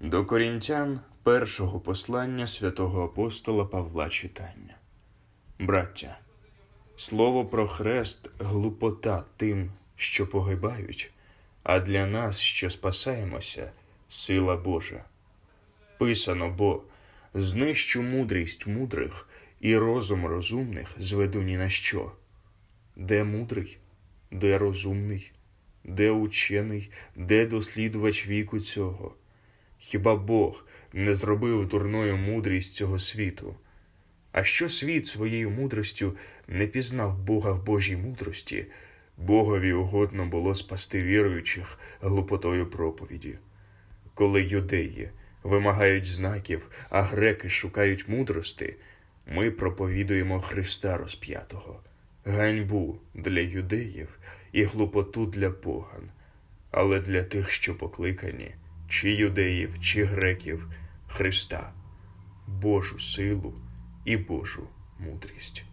До корінтян першого послання святого апостола Павла читання. Браття, слово про хрест глупота тим, що погибають, а для нас, що спасаємося, сила Божа. Писано, бо знищу мудрість мудрих і розум розумних зведу ні на що. Де мудрий, де розумний, де учений, де дослідувач віку цього? Хіба Бог не зробив дурною мудрість цього світу? А що світ своєю мудростю не пізнав Бога в Божій мудрості, Богові угодно було спасти віруючих глупотою проповіді. Коли юдеї вимагають знаків, а греки шукають мудрости, ми проповідуємо Христа розп'ятого, ганьбу для юдеїв і глупоту для поган, але для тих, що покликані, чи юдеїв, чи греків, Христа, Божу силу і Божу мудрість.